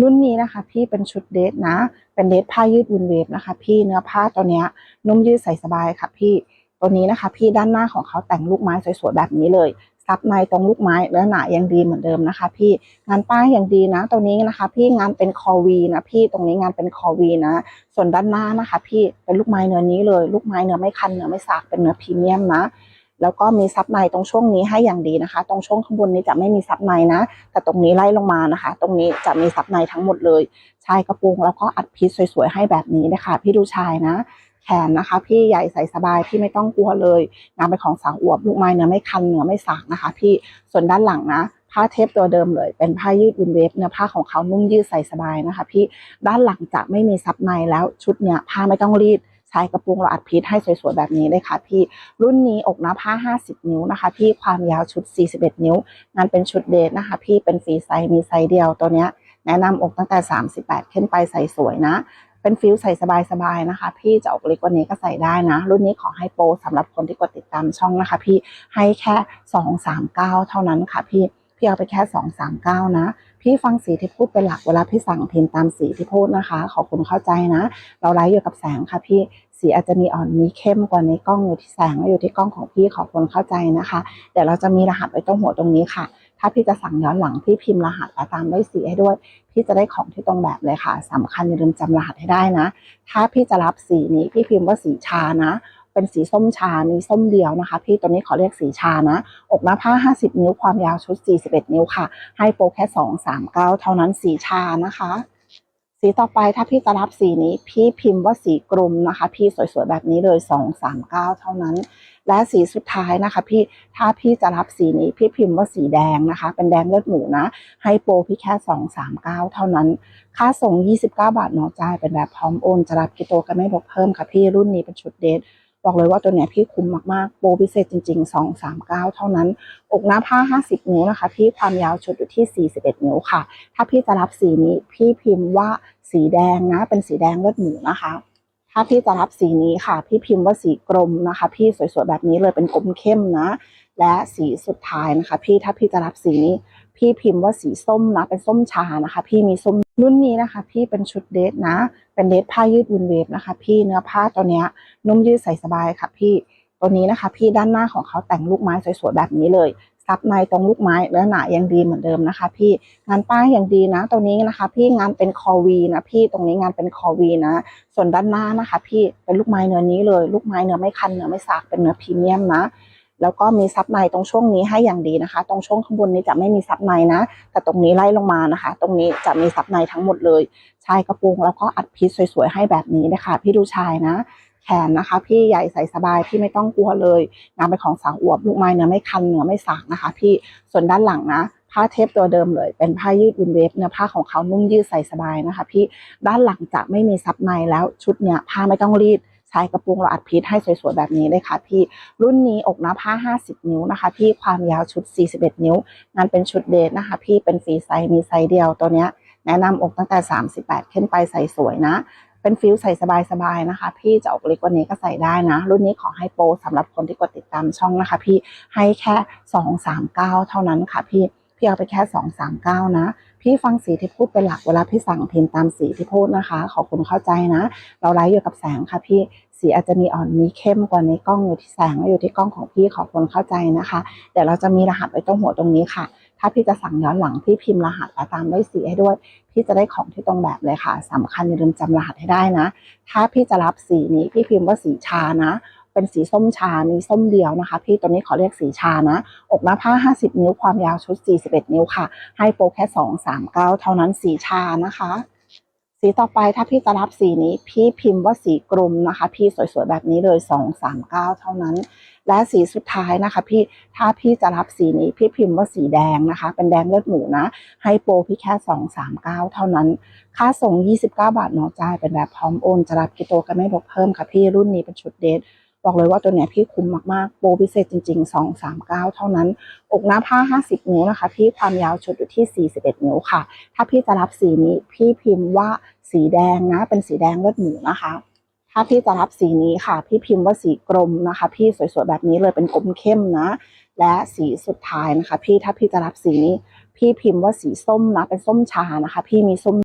รุ่นนี้นะคะ พี่เป็นชุดเดทนะ เป็นเดทผ้ายืดวินเวฟนะคะ พี่เนื้อผ้าตัวเนี้ยนุ่มยืดใส่สบายค่ะพี่ตัวนี้นะคะ พี่ด้านหน้าของเขาแต่งลูกไม้สวยๆแบบนี้เลยซับในตรงลูกไม้เนื้อหนายังดีเหมือนเดิมนะคะ พี่งานป้ายอยังดีนะตัวนี้นะคะ พี่งานเป็นคอวีนะพี่ตรงนี้งานเป็นคอวีนะ ส่วนด้านหน้านะคะ พี่เป็นลูกไม้เนื้อนี้เลย ลูกไม้เนื้อไม่คันเนื้อไม่สากเป็นเนื้อพรีเมียมนะ แล้วก็มีซับในตรงช่วงนี้ให้อย่างดีนะคะ ตรงช่วงข้างบนนี้จะไม่มีซับในนะ แต่ตรงนี้ไล่ลงมานะคะ ตรงนี้จะมีซับในทั้งหมดเลยชายกระโปรงแล้วก็อัดพีซสวยๆให้แบบนี้นะคะพี่ดูชายนะแขนนะคะ พี่ใหญ่ใส่สบายพี่ไม่ต้องกลัวเลยงานเป็นของสาวอวบลูกไม้เนื้อไม่คันเนื้อไม่สากนะคะ พี่ส่วนด้านหลังนะผ้าเทปตัวเดิมเลย เป็นผ้ายืดวินเวฟเนื้อผ้าของเขานุ่มยืดใส่สบายนะคะ พี่ด้านหลังจะไม่มีซับในแล้วชุดเนี้ยผ้าไม่ต้องรีด ชายกระโปรงเราอัดพีซให้สวยๆแบบนี้เลยค่ะพี่รุ่นนี้อกหน้าผ้า 50 นิ้วนะคะ พี่ความยาวชุด 41 นิ้ว งานเป็นชุดเดทนะคะ พี่เป็นฟรีไซส์มีไซส์เดียวตัวเนี้ยแนะนำอกตั้งแต่ 38 ขึ้นไปใส่สวยนะ เป็นฟิลใส่สบายๆนะคะ พี่จะออกเล็กกว่านี้ก็ใส่ได้นะ รุ่นนี้ขอให้โปรสำหรับคนที่กดติดตามช่องนะคะ พี่ให้แค่ 239 เท่านั้นค่ะพี่พี่เอาไปแค่ 239 นะ พี่ฟังสีที่พูดเป็นหลักเวลาพี่สั่งพิมพ์ตามสีที่พูดนะคะ ขอบคุณเข้าใจนะ เราไลฟ์อยู่กับแสงค่ะพี่ สีอาจจะมีอ่อนมีเข้มกว่าในกล้องอยู่ที่แสงและอยู่ที่กล้องของพี่ขอคุณเข้าใจนะคะเดี๋ยวเราจะมีรหัสไว้ตรงหัวตรงนี้ค่ะ ถ้าพี่จะสั่งย้อนหลังพี่พิมพ์รหัสและตามด้วยสีให้ด้วย พี่จะได้ของที่ตรงแบบเลยค่ะสำคัญอย่าลืมจำรหัสให้ได้นะ ถ้าพี่จะรับสีนี้พี่พิมพ์ว่าสีชานะ เป็นสีส้มชา มีส้มเดียวนะคะ พี่ตัวนี้ขอเรียกสีชานะ อกหน้าผ้า 50 นิ้วความยาวชุด 41 นิ้วค่ะ ให้โปรแค่ 239 เท่านั้นสีชานะคะ สีต่อไปถ้าพี่จะรับสีนี้ พี่พิมพ์ว่าสีกรมนะคะ พี่สวยๆแบบนี้เลย239เท่านั้น และสีสุดท้ายนะคะ พี่ถ้าพี่จะรับสีนี้ พี่พิมพ์ว่าสีแดงนะคะ เป็นแดงเลือดหมูนะ ให้โปรพี่แค่239เท่านั้น ค่าส่ง29บาทเนอจ่ายเป็นแบบพร้อมโอนจะรับกิโตกันไม่บกเพิ่มค่ะพี่รุ่นนี้เป็นชุดเดทบอกเลยว่าตัวเนี้ยพี่คุ้มมากๆ โปรพิเศษจริง ๆ 239 เท่านั้น อกหน้าผ้า 50 นิ้วนะคะ พี่ความยาวชุดอยู่ที่ 41 นิ้วค่ะ ถ้าพี่จะรับสีนี้ พี่พิมพ์ว่า สีแดงนะ เป็นสีแดงเลือดหมูนะคะ ถ้าพี่จะรับสีนี้ค่ะ พี่พิมพ์ว่าสีกรมนะคะ พี่สวยๆแบบนี้เลยเป็นกรมเข้มนะ และสีสุดท้ายนะคะ พี่ถ้าพี่จะรับสีนี้ พี่พิมพ์ว่าสีส้มนะเป็นส้มชานะคะ พี่มีส้มรุ่นนี้นะคะ พี่เป็นชุดเดทนะ เป็นเดทผ้ายืดวินเวฟนะคะ พี่เนื้อผ้าตัวเนี้ยนุ่มยืดใส่สบายค่ะ พี่ตัวนี้นะคะ พี่ด้านหน้าของเขาแต่งลูกไม้สวยๆแบบนี้เลย ซับในตรงลูกไม้เนื้อหนายังดีเหมือนเดิมนะคะ พี่งานป้ายอยังดีนะตัวนี้นะคะ พี่งานเป็นคอวีนะพี่ตรงนี้งานเป็นคอวีนะ ส่วนด้านหน้านะคะ พี่เป็นลูกไม้เนื้อนี้เลย ลูกไม้เนื้อไม่คันเนื้อไม่สากเป็นเนื้อพรีเมียมนะแล้วก็มีซับในตรงช่วงนี้ให้อย่างดีนะคะ ตรงช่วงข้างบนนี้จะไม่มีซับในนะ แต่ตรงนี้ไล่ลงมานะคะ ตรงนี้จะมีซับในทั้งหมดเลยชายกระโปรงแล้วก็อัดพีซสวยๆให้แบบนี้นะคะพี่ดูชายนะ แขนนะคะ พี่ใหญ่ใส่สบายพี่ไม่ต้องกลัวเลยงานเป็นของสาวอวบลูกไม้เนื้อไม่คันเนื้อไม่สากนะคะ พี่ส่วนด้านหลังนะผ้าเทปตัวเดิมเลย เป็นผ้ายืดวินเวฟเนื้อผ้าของเขานุ่มยืดใส่สบายนะคะ พี่ด้านหลังจะไม่มีซับในแล้วชุดเนี้ยผ้าไม่ต้องรีดชายกระโปรงเราอัดพีซให้สวยๆ แบบนี้เลยค่ะพี่ รุ่นนี้อกหน้าผ้า 50 นิ้วนะคะ พี่ความยาวชุด 41 นิ้วงานเป็นชุดเดทนะคะ พี่เป็นฟรีไซส์มีไซส์เดียวตัวเนี้ยแนะนำอกตั้งแต่ 38 ขึ้นไปใส่สวยนะ เป็นฟิลใส่สบายๆนะคะ พี่จะออกเล็กกว่านี้ก็ใส่ได้นะ รุ่นนี้ขอให้โปรสำหรับคนที่กดติดตามช่องนะคะ พี่ให้แค่239เก้าเท่านั้นค่ะพี่พี่เอาไปแค่239นะ พี่ฟังสีที่พูดเป็นหลักเวลาพี่สั่งพิมพ์ตามสีที่พูดนะคะ ขอบคุณเข้าใจนะ เราไลฟ์อยู่กับแสงค่ะพี่สีอาจจะมีอ่อนมีเข้มกว่าในกล้องอยู่ที่แสงและอยู่ที่กล้องของพี่ขอคุณเข้าใจนะคะเดี๋ยวเราจะมีรหัสไว้ตรงหัวตรงนี้ค่ะ ถ้าพี่จะสั่งย้อนหลังพี่พิมพ์รหัสและตามด้วยสีให้ด้วย พี่จะได้ของที่ตรงแบบเลยค่ะสำคัญอย่าลืมจำรหัสให้ได้นะ ถ้าพี่จะรับสีนี้พี่พิมพ์ว่าสีชานะ เป็นสีส้มชา มีส้มเดียวนะคะ พี่ตัวนี้ขอเรียกสีชานะ อกหน้าผ้า 50 นิ้ว ความยาวชุด 41 นิ้วค่ะ ให้โปรแค่ 239 เท่านั้นสีชานะคะสีต่อไปถ้าพี่จะรับสีนี้พี่พิมพ์ว่าสีกรมนะคะ พี่สวยๆแบบนี้เลย 239 เท่านั้น และสีสุดท้ายนะคะ พี่ถ้าพี่จะรับสีนี้พี่พิมพ์ว่าสีแดงนะคะ เป็นแดงเลือดหมูนะ ให้โปรพี่แค่ 239 เท่านั้น ค่าส่ง 29 บาทเนอจ่ายเป็นแบบพร้อมโอนจะรับกิโตกันไม่บกเพิ่มค่ะพี่รุ่นนี้เป็นชุดเดทบอกเลยว่าตัวเนี้ยพี่คุ้มมากๆ โปรพิเศษจริง ๆ 239 เท่านั้น อกหน้าผ้า 50 นิ้วนะคะ พี่ความยาวชุดอยู่ที่ 41 นิ้วค่ะ ถ้าพี่จะรับสีนี้พี่พิมพ์ว่าสีแดงนะ เป็นสีแดงเลือดหมูนะคะ ถ้าพี่จะรับสีนี้ค่ะ พี่พิมพ์ว่าสีกรมนะคะ พี่สวยๆแบบนี้เลยเป็นกรมเข้มนะ และสีสุดท้ายนะคะ พี่ถ้าพี่จะรับสีนี้ พี่พิมพ์ว่าสีส้มนะเป็นส้มชานะคะ พี่มีส้ม